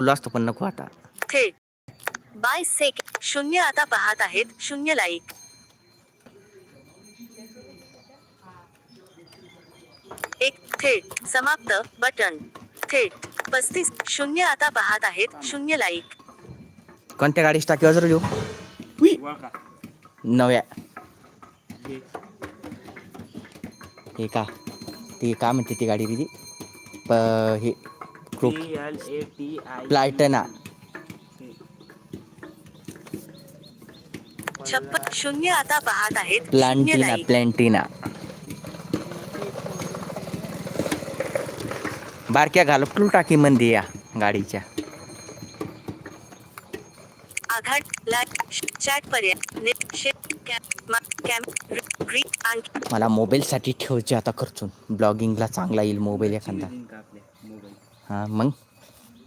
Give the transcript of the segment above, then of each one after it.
बोललो असतो पण नको आता थेट बाय सेक. शून्य आता पाहत आहेत. शून्य लाईक. एक थेट. समाप्त. बटन. थेट. पस्तीस. शून्य आता पाहत आहेत. शून्य लाईक. कोणत्या गाडीची टाकी वाजर देऊ वळका नव्या. हे हे का? ती का म्हणते ती गाडी दिदी प हे आय प्लायटना. छप्पन शून्य आता पाहत आहेत. प्लांटिना लाईक प्लॅन्टिना. बारक्या घालपटून टाकी मंदी या गाडीच्या. आघाड चॅट पर्याय मला मोबाईलसाठी ठेवायचे आता खर्चून. ब्लॉगिंगला चांगला येईल मोबाईल एखादा. हां मग?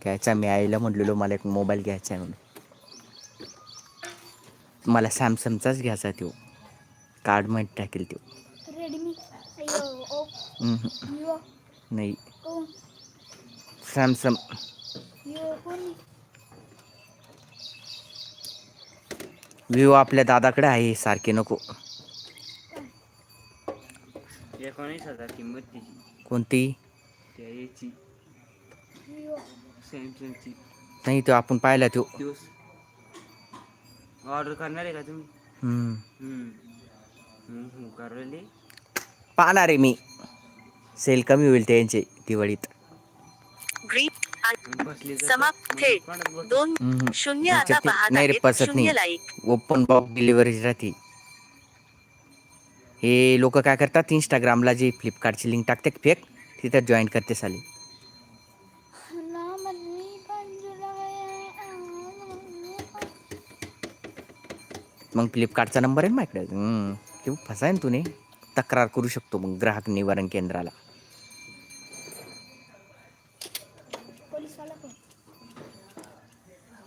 घ्यायचा मी आईला म्हटलेलो मला एक मोबाईल घ्यायचा आहे म्हणून. मला सॅमसंगचाच घ्यायचा तो. कार्डमध्ये टाकेल तो. नाही. सॅमसंग विवो आपल्या दादाकडे आहे सारखे नको. एकोणीस हजार किंमत कोणती? त्या याची. विवो सॅमसंगची नाही तो आपण पाहिला तो. दिवस. ऑर्डर करणार आहे का तुम्ही? हम्म. हम्म. हम्म, हम्म, करले. पाहणार आहे मी. सेल कमी होईल त्यांचे दिवाळीत. ग्रीप आणि बसले तर समाप्त मग थेट. कोणात बस- दोन हम्म. शून्य त्यांच्या आता ते- पाहत नाही रे, आहेत. पसत शून्य नाही. लाईक ओपन बॉक्स डिलिव्हरी राहते. हे लोक काय करतात? इंस्टाग्रामला जे फ्लिपकार्टची लिंक टाकते फेक तिथं जॉईन करते साली. मग फ्लिपकार्टचा नंबर आहे ना माझ्याकडे. ते फसाय ना. तुने तक्रार करू शकतो मग ग्राहक निवारण केंद्राला.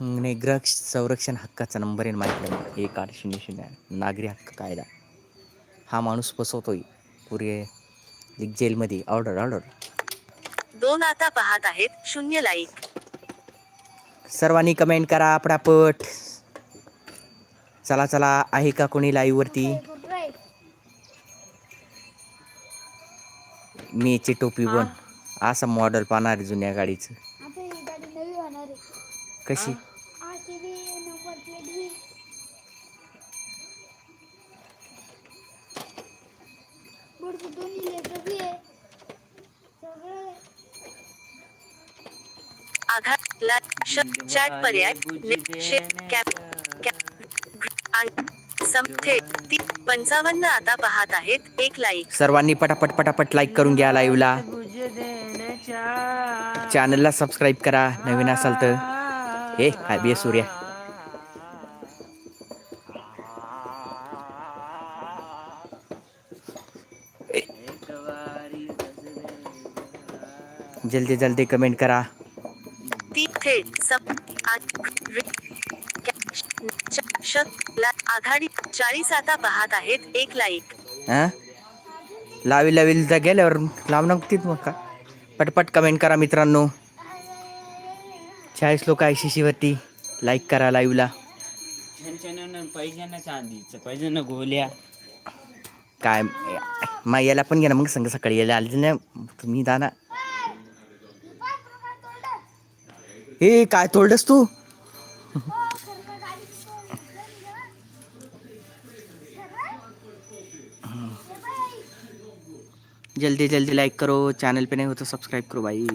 नाही ग्राहक संरक्षण हक्काचा नंबर आहे माझ्याकडे. एक आठ शून्य शून्य. नागरी हक्क कायदा. हा माणूस फसवतोय. पुरे जेलमध्ये. Order order. दोन आता पाहत आहेत. शून्य लाईक. सर्वांनी कमेंट करा पटापट. चला चला आहे का कोणी लाईव्ह वरती? कुठं आहे मीची टोपी बन असं मॉडेल पाहणार जुन्या गाडीचं. आता गाडी नवी होणार आहे. कशी. आघात चॅट पर्याय कॅप कॅप आणि सम थेट ती पंचावन्न आता पाहत आहेत. एक लाईक सर्वांनी पटापट पटापट लाईक करून घ्या लाईव्हला चॅनलला सबस्क्राईब करा नवीन असाल तर. हे हाय बे सूर्या. जल्दी जल्दी कमेंट करा. ती थेट श- आघाडी चाळीस आता पाहत आहेत एक लाईक हां? लावी लावी जा गेल्यावर लाव नक्कीच मग का? पटपट कमेंट करा मित्रांनो. चाळीस लोक आहे शिशीवरती लाईक करा लाईव्हला छान पैशानं चांदीचं ना गोल्या काय मग याला पण घ्या ना मग संग सकाळी. यायला आले ना तुम्ही दाना हे काय तोडलंस तू? जल्दी जल्दी लाईक करो चॅनल पे नाही होतं सबस्क्राईब करो बाई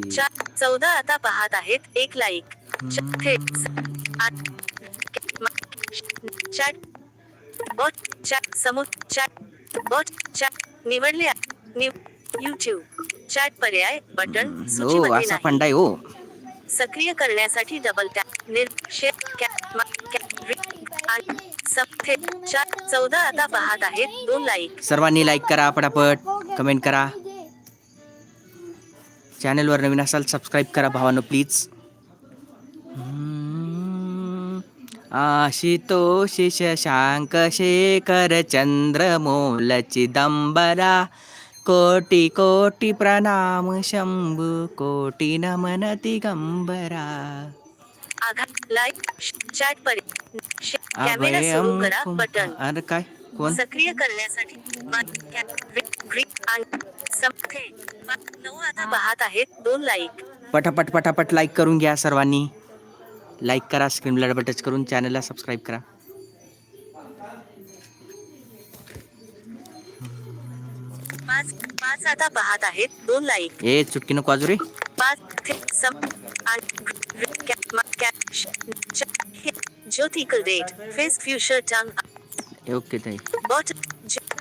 चौदा आता पाहत आहेत एक लाईक चॅट बॉट चॅट समोर चॅट बॉट चॅट निवडले यूट्यूब चॅट पर्याय बटन हो सूचीमध्ये नाही. हो. सक्रिय करण्यासाठी डबल टॅप निर शेअर कॅप मा- कॅप रि- आणि सम थेट चार चौदा आता पाहत आहेत. दोन लाईक सर्वांनी लाईक करा पटापट कमेंट करा. चॅनलवर नवीन असाल सबस्क्राईब करा भावानो प्लीज आशितोष शशांक शेखर चंद्रमोल चिदंबरा कोटी कोटी प्रणाम शंभू कोटी नमन तिगंबरा. आघात लाईक चॅट पर श- आ कॅमेरा सुरू करा बटन. अरे काय? कोण? सक्रिय करण्यासाठी नऊ आता पाहत आहेत दोन लाईक. पटापट पटापट लाईक करून घ्या सर्वांनी. लाईक करा स्क्रीनला डबल टच करून चॅनलला सबस्क्राईब करा. पाच पाच आता पाहत आहेत दोन लाईक. ए चुटकी नको रे. पाच सम हे- ज्योती कलडेट फेस फ्युचर टंग ओके ताई बॉट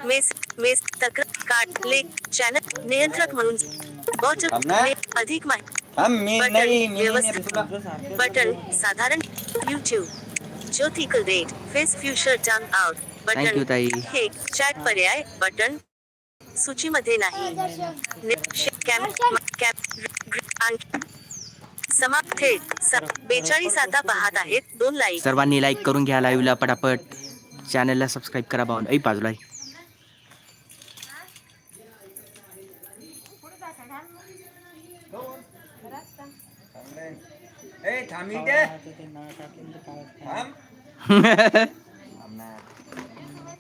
मेस मेस तक्रार कार्ड लेख चॅनल नियंत्रक म्हणून बॉट अधिक माहिती हम मी बटन नाही मी व्यवस्थित बटन साधारण YouTube Jyoti कलडेट face future tongue out button. हे चॅट पर्याय बटन सूचीमध्ये नाही दर्शक ने- श- कॅम समाप्त थेट स- बेचाळीस आता पाहत आहेत. दोन लाईक सर्वांनी लाईक करून घ्या लाईव्हला पटापट. चॅनलला सबस्क्राईब करा भाऊन. ऐ बाजूला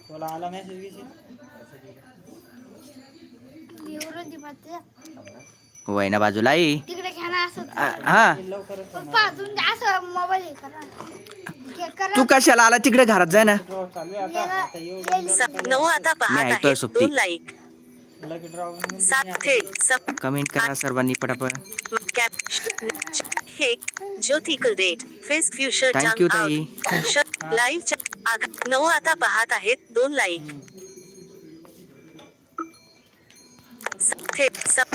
तुला आला मेसेज एवढं दिवस होय ना बाजूला आहे तिकडे घ्या ना असं. आ, हा. पप्पा तुम्ही असं मोबाईल हे करा. हे करा. तू कशाला आला तिकडे घरात? जाय ना. याला- स- नऊ आता पाहत ऐकतोय सुट्टी. दोन लाईक सात थेट कमेंट करा सर्वांनी पटापट. कॅप हे ज्योती कलडेट फेस फ्युचर Thank you, ताई. लाईव्ह नऊ आता पाहत आहेत. दोन लाईक थेट कॅप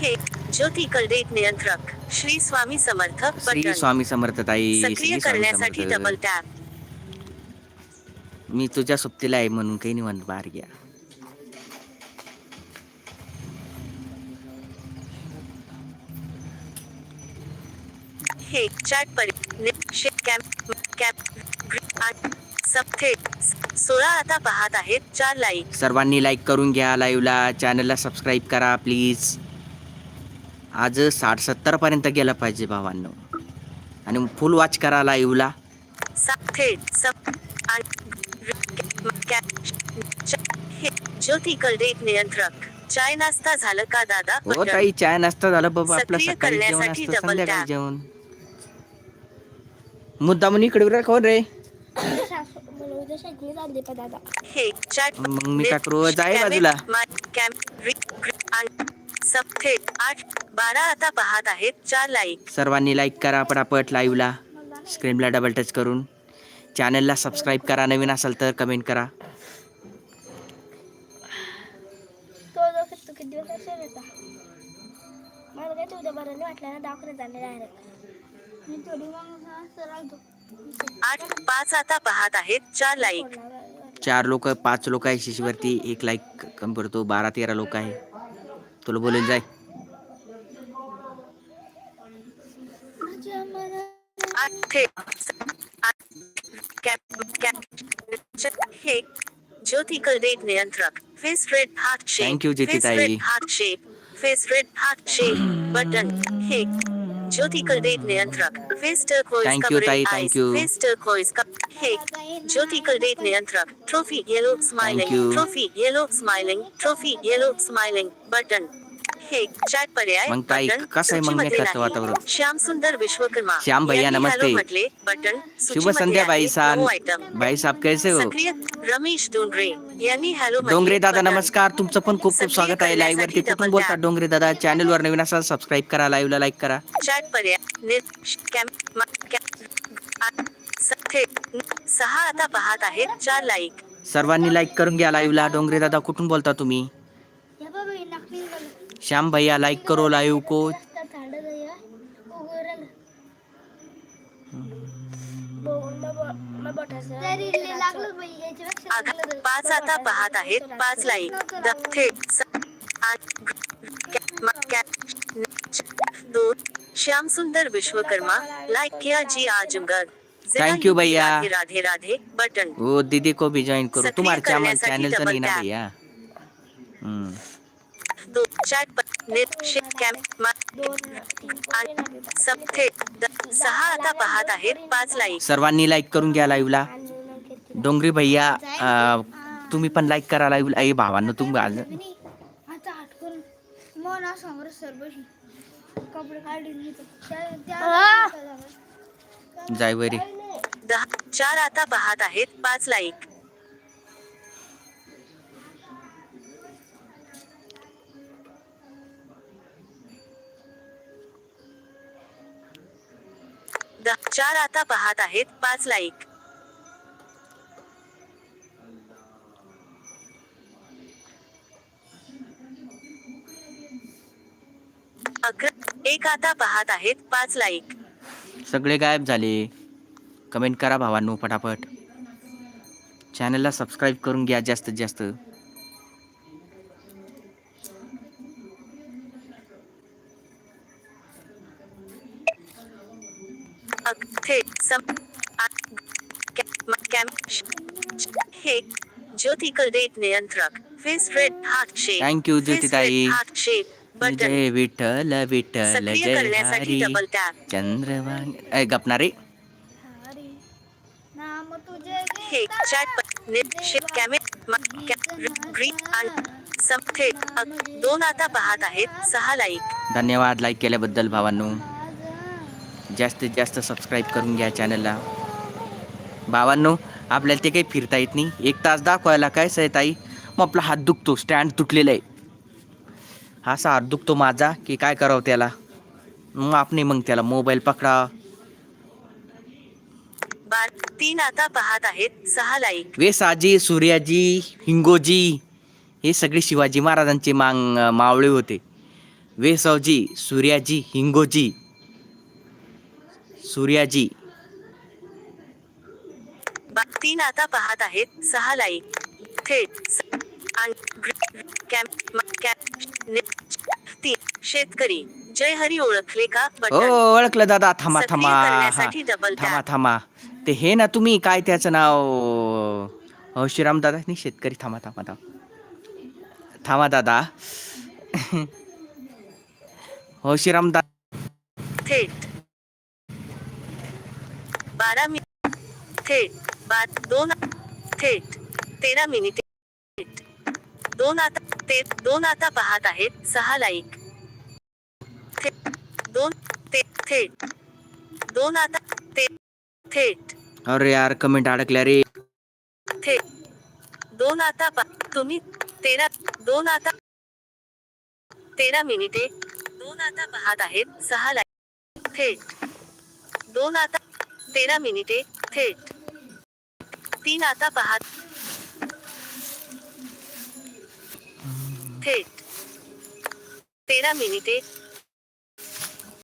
हे ज्योती कलडेट नियंत्रक श्री स्वामी समर्थ श्री स्वामी समर्थ ताई सक्रिय करण्यासाठी डबल टॅप मी तुझ्या सोबतीला आहे म्हणून काही निवांत बाहेर घ्या. हे चॅट पर कॅप कॅप सब थेट सोळा आता पाहत आहेत चार लाईक. सर्वांनी लाईक करून घ्या लाईव्हला चॅनलला सबस्क्राईब करा प्लीज. आज साठ सत्तर पर्यंत गेलं पाहिजे भावांनो. आणि फुल वॉच करा लाईव्हला सात थेट सब ज्योती कलडेट नियंत्रक. चाय नाश्ता झालं का दादा? हो. ताई चाय नाश्ता झाला बाबा आपलं सक्रिय सकाळी जेवण करण्यासाठी असतं double संध्याकाळी tap. जेवण. मुद्दा म्हणून इकडे कोण रे? हे मग मी? जाय कॅमे- बाजूला. थेट आठ बारा आता पाहत आहेत चार लाईक सर्वांनी लाईक करा पटापट लाईव्हला स्क्रीनला डबल टच करून. चॅनलला सबस्क्राईब करा नवीन असाल तर कमेंट करा. मला काय तू उद्या बरं नाही वाटलं ना दवाखान्यात झाले डायरेक्ट मी थोडी मग राहतो आठ पाच आता पाहत आहेत चार लाईक चार लोक पाच लोक आहे शिशीवरती एक लाईक कमी पडतो बारा तेरा लोक आहे. तुला बोलून जाय. आठ थेट आठ कॅप कॅप च- हे ज्योती कलडेट नियंत्रक. Face red heart shape Thank you, Jyoti face ताई. Red heart shape face red heart shape button हे ज्योती कलडेट नियंत्रक टर्कोइज Thank you, ताई, कपडे thank you. Face turquoise cup हे ज्योती कलडेट नियंत्रक trophy yellow smiling you. Trophy yellow smiling trophy yellow smiling button हे चॅट पर्याय मग बटन कसं आहे मग नाही. वातावरण? श्याम सुंदर विश्वकर्मा श्याम भैया, नमस्ते. म्हटले बटन शुभ संध्या भाई. साहब. भाई साहब कैसे हो रमेश डोंगरे यांनी हॅलो डोंगरे दादा नमस्कार तुमचं पण खूप खूप स्वागत आहे लाईव्ह वरती कुठून tap. डोंगरे दादा चॅनल वर नवीन असाल सबस्क्राईब करा लाईव्हला लाईक करा चॅट पर्याय सहा आता पाहत आहेत चार लाईक सर्वांनी लाईक करून घ्या लाईव्हला डोंगरे दादा कुठून बोलता तुम्ही श्याम भैया लाईक करो लाईव्ह को. पाच आता पाहत आहेत पाच लाईक दोन श्याम सुंदर विश्वकर्मा लाइक किया जी आजमगढ़ you, यूपी, भैया. राधे राधे बटन वो दीदी को भी ज्वाइन करो तुम्हारे चैनल चैनल तो नहीं ना. भैया चॅट नेट सहा आता पाहत आहेत. पाच लाईक सर्वांनी लाईक करून घ्या लाईव्हला? डोंगरी भैया तुम्ही पण लाईक करा लाईव्हला ए भावांनो तुम्ही आज जाय वरी दहा चार आता पाहत आहेत. पाच लाईक चार आता पाहत आहेत पाच लाईक अकरा एक आता पाहत आहेत पाच लाईक सगळे गायब झाले. कमेंट करा भावांनो पटापट. चॅनलला सबस्क्राईब करून घ्या जास्तीत जास्त. हे ज्योती कलडेट नियंत्रक face red heart shape Thank you, Jyoti ताई. हार्ट शेप बटन जय विठ्ठल विठ्ठल जय करण्यासाठी हरी डबल टॅप चंद्रवान ए गपणारे हरी नाम तुझे हे. चॅट आणि अक- दोन आता पाहत आहेत. सहा लाईक धन्यवाद लाईक केल्याबद्दल भावांनो. जास्तीत जास्त सबस्क्राईब करून घ्या चॅनलला भावांनो आपल्याला ते काही फिरता येत नाही. एक तास दाखवायला काय आहे ताई? मग आपला हात दुखतो स्टँड तुटलेला आहे. हा असा हात दुखतो माझा की काय करावं त्याला? मग आपण मग त्याला मोबाईल पकडा. तीन आता पाहत आहेत सहा लाईक वेसाजी सूर्याजी हिंगोजी हे सगळे शिवाजी महाराजांचे मांग मावळे होते. वेसावजी सूर्याजी हिंगोजी सूर्याजी. तीन आता पाहत आहेत. सहा लाईक थेट शेतकरी. जय हरी ओळखले का? हो ओळखलं दादा. थांबा थांबा. थांबा. थांबा. ते हे ना तुम्ही काय त्याचं नाव? हो श्रीराम दादा नाही शेतकरी. थांबा थांबा थांबा. थांबा दादा. हो श्रीराम दादा. बारा मिनिट थेट. बार दोन थेट. तेरा मिनिटे दोन आता ते दोन आता पाहत आहेत सहा लाईक दोन ते थेट. दोन आता ते थेट. अरे यार कमेंट अडकल्या रे. थेट. दोन आता तुम्ही तेरा दोन आता तेरा मिनिटे. दोन आता पाहत आहेत सहा लाईक थेट. दोन आता तेरा मिनिटे थेट तीन आता पाहत थेट तेरा मिनिटे